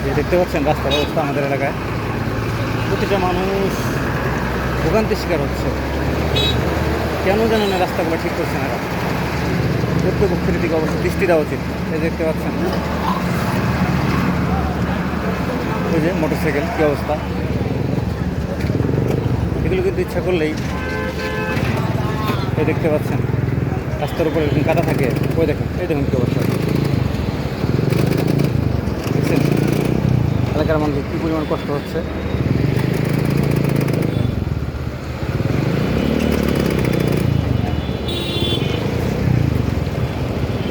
এই যে দেখতে পাচ্ছেন রাস্তার অবস্থা আমাদের এলাকায়। প্রতিটা মানুষ ভোগান্তির শিকার হচ্ছে। কেন জানেন না রাস্তাগুলো ঠিক করছে না? কর্তৃপক্ষের দিকে অবশ্য দৃষ্টি দেওয়া উচিত। এই দেখতে পাচ্ছেন। ওই যে মোটরসাইকেল, কী অবস্থা? এগুলো কিন্তু ইচ্ছা করলেই এই দেখতে পাচ্ছেন। রাস্তার উপরে এরকম কাটা থাকে। ওই দেখুন, এই দেখুন কী অবস্থা। এলাকার মানুষের কী পরিমাণ কষ্ট হচ্ছে?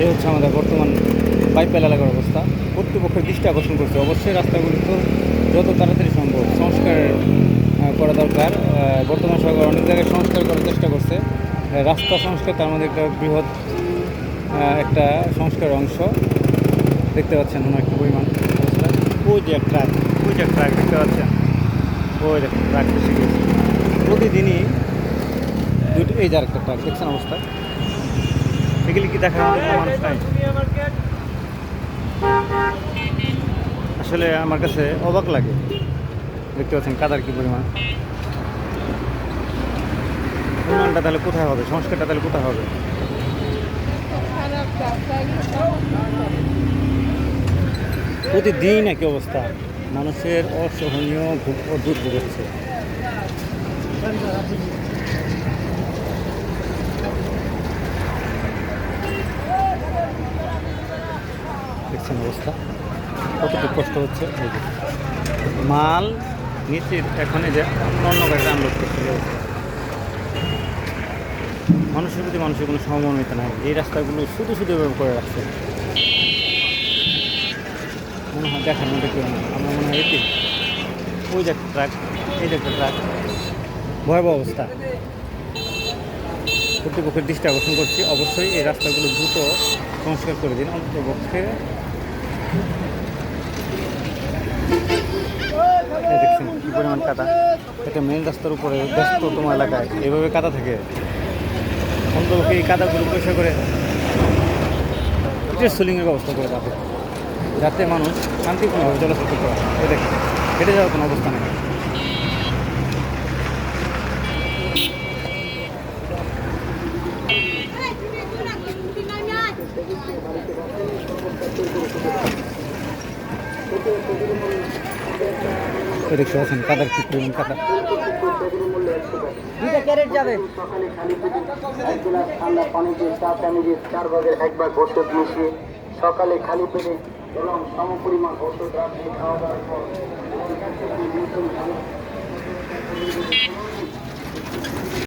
এ হচ্ছে আমাদের বর্তমান বাইপাল এলাকার অবস্থা। কর্তৃপক্ষের দৃষ্টি আকর্ষণ করছে। অবশ্যই রাস্তাগুলি তো যত তাড়াতাড়ি সম্ভব সংস্কার করা দরকার। বর্তমান সরকার অনেক জায়গায় সংস্কার করার চেষ্টা করছে। রাস্তা সংস্কার তার মধ্যে একটা বৃহৎ একটা সংস্কার অংশ। দেখতে পাচ্ছেন ওনার কি পরিমাণ। ওই যে ট্রাক ওই যে ট্রাক দেখতে পাচ্ছেন? ওই দেখুন ট্রাক এসে গেছে। প্রতিদিনই দুটো এই যে আরেকটা ট্রাক দেখছেন অবস্থা? এগুলি কি দেখার মতো আসলে আমার কাছে অবাক লাগে। দেখতে পাচ্ছেন কাদার কি পরিমাণ? উন্নয়নটা তাহলে কোথায় হবে? সংস্কারটা তাহলে কোথায় হবে? প্রতিদিন একই অবস্থা। মানুষের অসহনীয় দুর্ভোগ হচ্ছে। অবস্থা? কতটুকু কষ্ট হচ্ছে? মাল নিচে এখন যে অন্য অন্য গাড়িতে আনলোড এই মানুষের প্রতি মানুষের কোনো সহমর্মিতা নাই। এই রাস্তাগুলো শুধু শুধু করে রাখছে। মনে হয় দেখার মধ্যে কেউ না আমার মনে হয় এটি। ওই যে একটা ট্রাক, এই যে একটা ট্রাক। ভয়াবহ অবস্থা। কর্তৃপক্ষের দৃষ্টি আকর্ষণ করছি। অবশ্যই এই রাস্তাগুলো দ্রুত সংস্কার করে দিন। অন্ততপক্ষে দেখছেন কী পরিমাণ কাদা। একটা মেন রাস্তার উপরে ব্যস্ততম এলাকায়। এভাবে কাদা থাকে। অন্ততপক্ষে এই কাদাগুলো পয়সা করে সোলিংয়ের ব্যবস্থা করে রাখে যাতে মানুষ শান্তিপূর্ণভাবে চলাচল করতে পারে। এই দেখেন হেঁটে যাওয়ার কোনো অবস্থা নেই। এই দেখতে পাচ্ছেন কাদার কি পরিমাণ কাদা। দুইটা ক্যারেট যাবে। সকালে খালি পেটে এক গ্লাস ঠান্ডা পানি দিয়ে চা পানি দিয়ে চার ভাগের এক ভাগ ওষুধ মিশিয়ে সকালে খালি পেটে এবং সম পরিমাণ ওষুধ রাখি খাওয়া দাওয়ার পর